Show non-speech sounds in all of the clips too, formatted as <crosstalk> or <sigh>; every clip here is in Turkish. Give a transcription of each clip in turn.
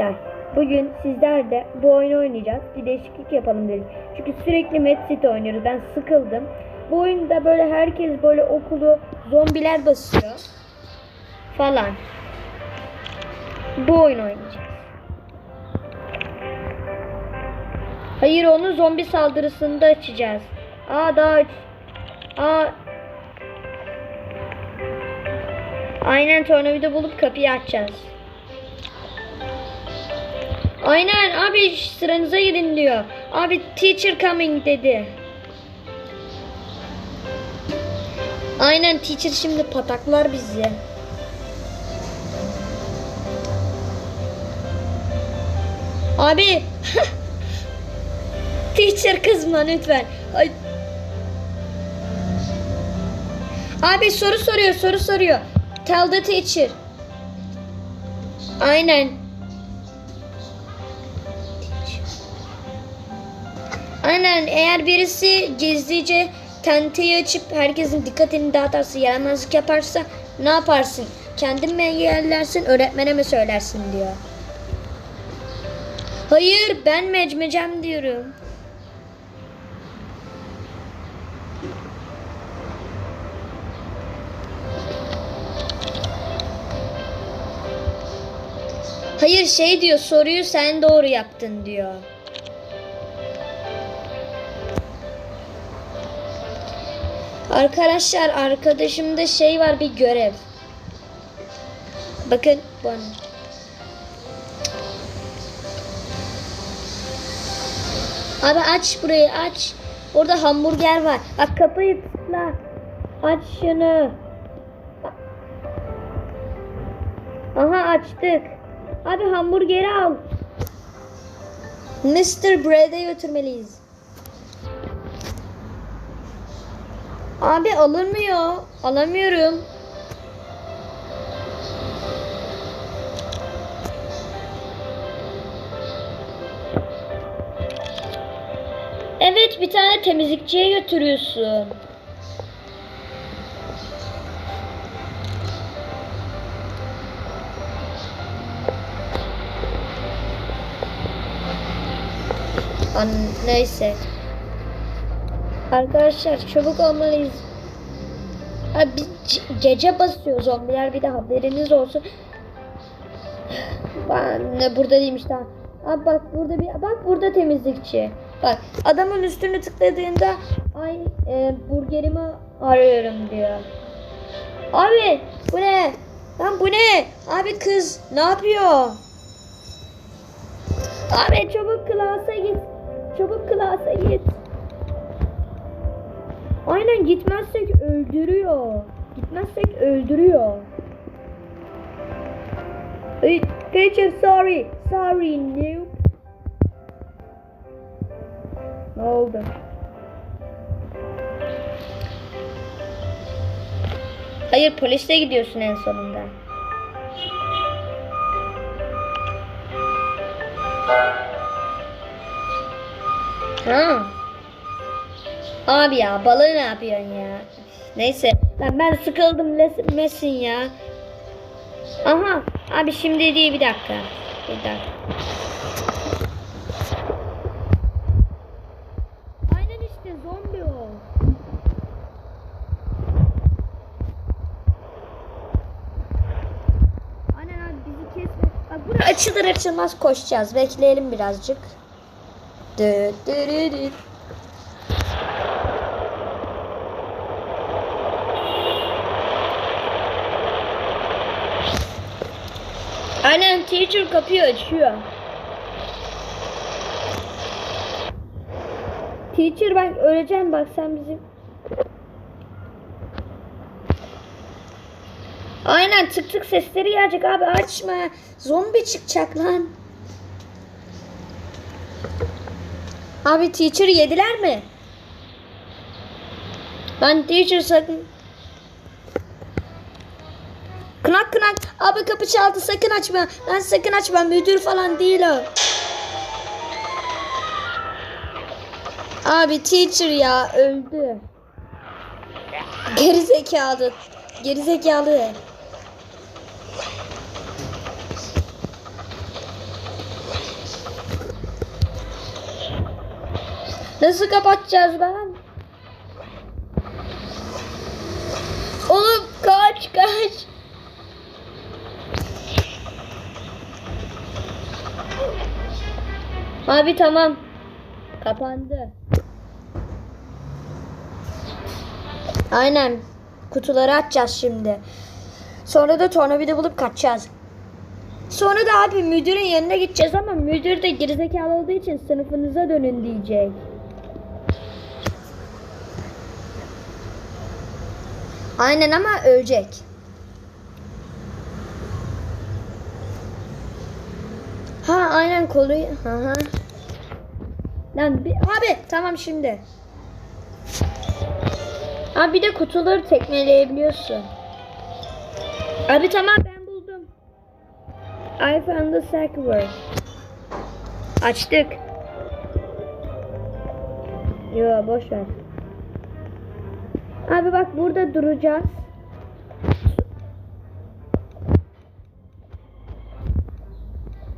Der. Bugün sizler de bu oyunu oynayacağız. Bir değişiklik yapalım dedik. Çünkü sürekli Mad City oynuyoruz. Ben sıkıldım. Bu oyunda böyle herkes böyle okulu zombiler basıyor. Falan. Bu oyunu oynayacağız. Hayır onu zombi saldırısında açacağız. Aa daha aç. Aa. Aynen tornavida bulup kapıyı açacağız. Aynen abi sıranıza girin diyor. Abi teacher coming dedi. Aynen teacher şimdi pataklar bizi. Abi <laughs> teacher kızma lütfen. Ay. Abi soru soruyor soru soruyor. Tell the teacher. Aynen. Aynen eğer birisi gizlice tenteyi açıp herkesin dikkatini dağıtarsa, yaramazlık yaparsa ne yaparsın? Kendin mi engellersin, öğretmene mi söylersin diyor. Hayır ben mecmecem diyorum. Hayır şey diyor soruyu sen doğru yaptın diyor. Arkadaşlar arkadaşımda şey var bir görev. Bakın bana. Abi aç burayı aç. Orada hamburger var. Bak kapıyı tıkla. Aç şunu. Aha açtık. Abi hamburgeri al. Mr. Bread'e götürmeliyiz. Abi alınmıyor. Alamıyorum. Evet bir tane temizlikçiye götürüyorsun. An neyse. Arkadaşlar çabuk olmalıyız. Abi gece basıyor zombiler bir de haberiniz olsun. Ben de burada değilmiş daha. Abi bak burada bir bak burada temizlikçi. Bak adamın üstünü tıkladığında ay e, burgerimi arıyorum diyor. Abi bu ne? Lan bu ne? Abi kız ne yapıyor? Abi çabuk klasa git. Çabuk klasa git. Aynen gitmezsek öldürüyor. Gitmezsek öldürüyor. Hey, sorry. Sorry noob. Ne oldu? Hayır polise gidiyorsun en sonunda. Ha. Abi ya balığı ne yapıyorsun ya? Neyse. Lan ben sıkıldım mesin ya. Aha. Abi şimdi değil bir dakika. Bir dakika. Aynen işte zombi o. Aynen abi bizi kesme. Bak bura açılır açılmaz koşacağız. Bekleyelim birazcık. Dı dı dı dı. Aynen teacher kapıyı açıyor. Teacher ben öleceğim bak sen bizim. Aynen tık tık sesleri gelecek abi açma. Zombi çıkacak lan. Abi teacher'ı yediler mi? Ben teacher sakın Kınak kınak. Abi kapı çaldı sakın açma. Ben sakın açma. Müdür falan değil o. Abi teacher ya öldü. Geri zekalı. Geri zekalı. Nasıl kapatacağız ben? Oğlum kaç kaç. Abi tamam. Kapandı. Aynen. Kutuları açacağız şimdi. Sonra da tornavida bulup kaçacağız. Sonra da abi müdürün yanına gideceğiz ama müdür de gerizekalı olduğu için sınıfınıza dönün diyecek. Aynen ama ölecek. Ha aynen kolu. Ha ha. Lan bir, abi tamam şimdi. Abi bir de kutuları tekmeleyebiliyorsun. Abi tamam ben buldum. I found the sack word. Açtık. Yo boş ver. Abi bak burada duracağız.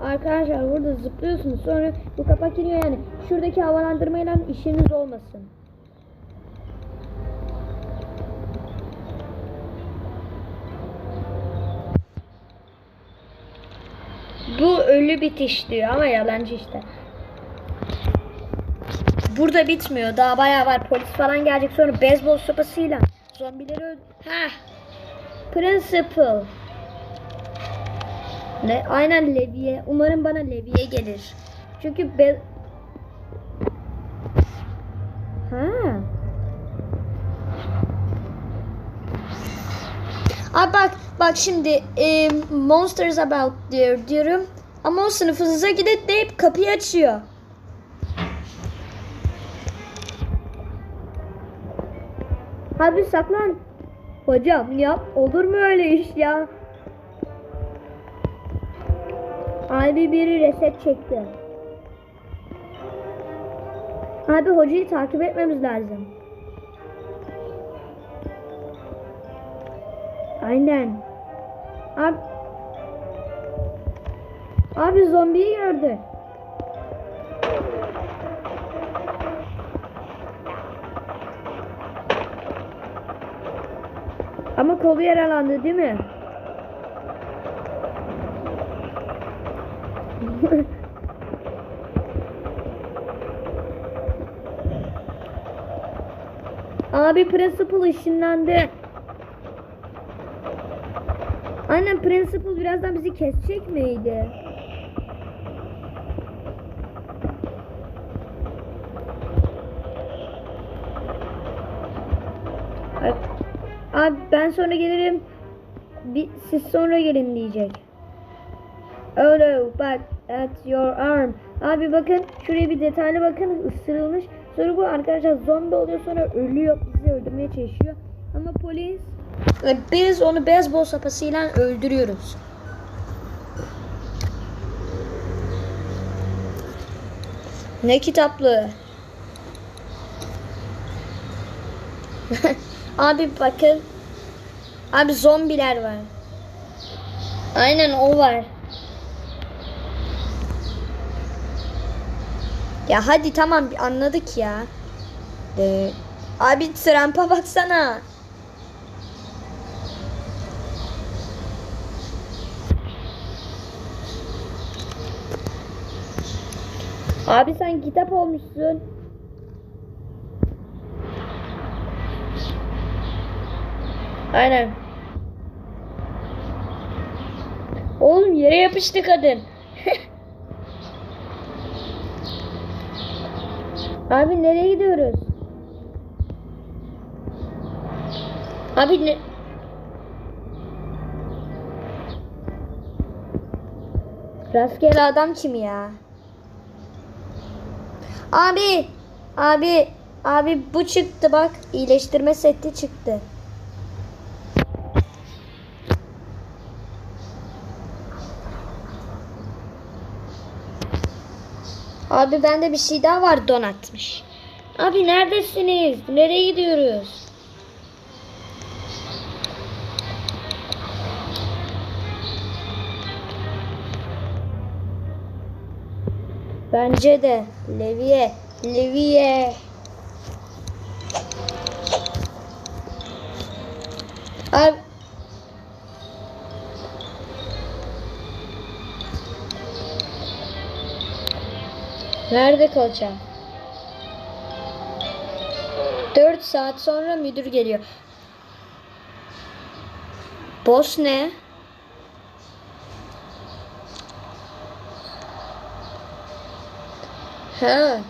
Arkadaşlar burada zıplıyorsunuz sonra bu kapak iniyor yani şuradaki havalandırmayla işiniz olmasın. Bu ölü bitiş diyor ama yalancı işte. Burada bitmiyor. Daha bayağı var. Polis falan gelecek sonra beyzbol sopasıyla zombileri öld... Ha. Principal. Ne? Aynen Levi'ye. Umarım bana Levi'ye gelir. Çünkü be... Ha. Abi bak bak şimdi e, Monsters About diyor diyorum. Ama o sınıfınıza gidip deyip kapıyı açıyor. Abi saklan. Hocam yap olur mu öyle iş ya? Abi biri reset çekti. Abi hocayı takip etmemiz lazım. Aynen. Abi, abi zombiyi gördü. Ama kolu yaralandı değil mi? <laughs> Abi principal ışınlandı. Aynen principal birazdan bizi kesecek miydi? Abi, ben sonra gelirim. Siz sonra gelin diyecek. No, but at your arm. Abi bakın şuraya bir detaylı bakın ısırılmış. Sonra bu arkadaşlar zombi oluyor sonra ölüyor bizi öldürmeye çalışıyor. Ama polis ve biz onu beyzbol sopasıyla öldürüyoruz. Ne kitaplığı? <laughs> Abi bakın. Abi zombiler var. Aynen o var. Ya hadi tamam anladık ya. Ee, abi Trump'a baksana. Abi sen kitap olmuşsun. Aynen. Oğlum yere yapıştı kadın. Abi nereye gidiyoruz? Abi ne? Rastgele adam kim ya? Abi, abi, abi bu çıktı bak. iyileştirme seti çıktı. Abi bende bir şey daha var donatmış. Abi neredesiniz? Nereye gidiyoruz? Bence de Levi'ye Leviye. Abi. Nerede kalacağım? 4 saat sonra müdür geliyor. Boss ne? Ha.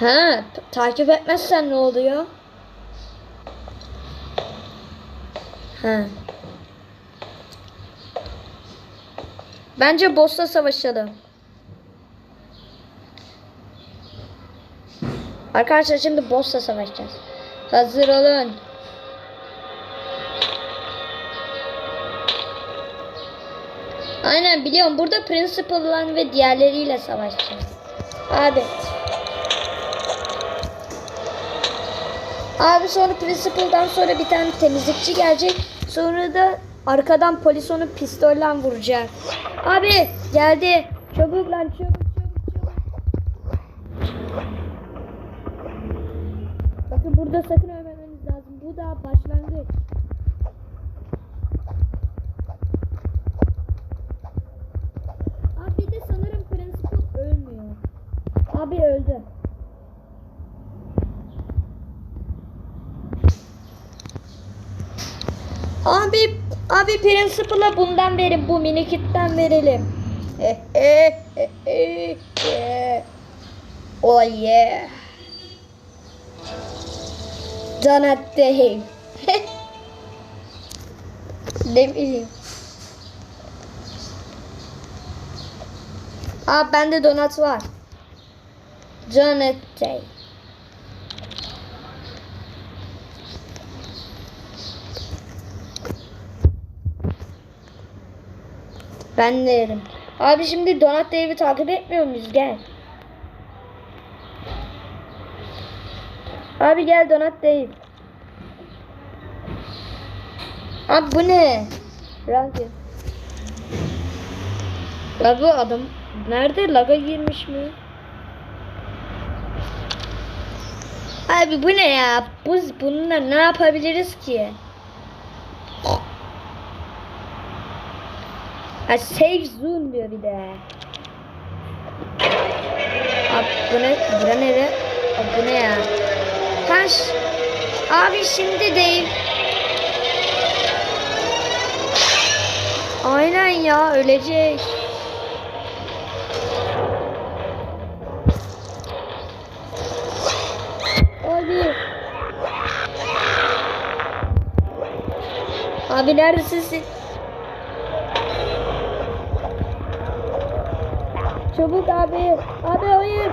Ha, takip etmezsen ne oluyor? Ha. Bence boss'la savaşalım. Arkadaşlar şimdi boss'la savaşacağız. Hazır olun. Aynen biliyorum. Burada Principal'la ve diğerleriyle savaşacağız. Abi. Abi sonra Principal'dan sonra bir tane temizlikçi gelecek. Sonra da arkadan polis onu pistolle vuracak. Abi geldi. Çabuk lan çabuk çabuk çabuk. Bakın burada sakın ölmemeniz lazım. Bu da başlangıç. Abi de sanırım Principal ölmüyor. Abi öldü. Abi, abi Principal'a bundan verin. Bu mini kitten verelim. <laughs> oh yeah. Donut <laughs> Dave. ne bileyim. Aa bende donat var. Donut Dave. Ben de yerim. Abi şimdi Donat Dave'i takip etmiyor muyuz? Gel. Abi gel Donat Dave. Abi bu ne? Ranki. Abi adam nerede? Laga girmiş mi? Abi bu ne ya? Bu bununla ne yapabiliriz ki? Ha save zone diyor bir de. Abi bu ne? Bura bu ne ya? Taş. Abi şimdi değil. Aynen ya ölecek. Abi. Abi neredesin Çabuk abi. Abi hayır.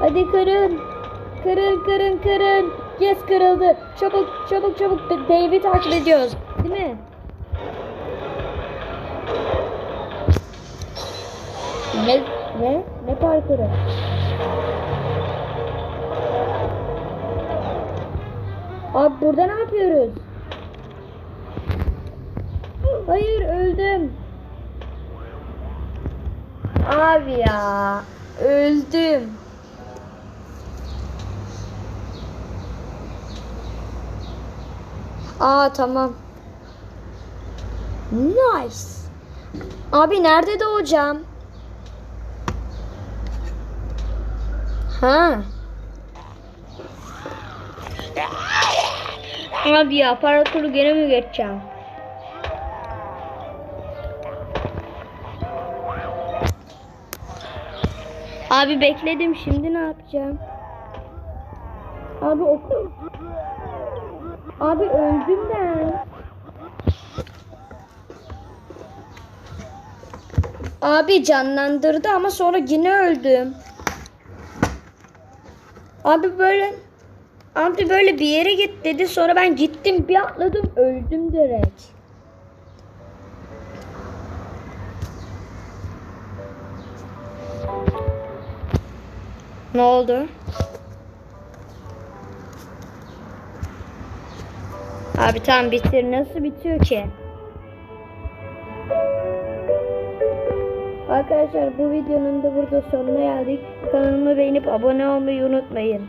Hadi kırın. Kırın kırın kırın. Yes kırıldı. Çabuk çabuk çabuk. Dave'i takip ediyoruz. Değil mi? Ne? Ne? Ne parkuru? Abi burada ne yapıyoruz? Hayır öldüm. Abi ya öldüm. Aa tamam. Nice. Abi nerede doğacağım? Ha. Abi ya parkuru gene mi geçeceğim? Abi bekledim şimdi ne yapacağım? Abi oku. Abi öldüm ben. Abi canlandırdı ama sonra yine öldüm. Abi böyle Abi böyle bir yere git dedi. Sonra ben gittim bir atladım öldüm direkt. Ne oldu? Abi tamam bitir. Nasıl bitiyor ki? Arkadaşlar bu videonun da burada sonuna geldik. Kanalımı beğenip abone olmayı unutmayın.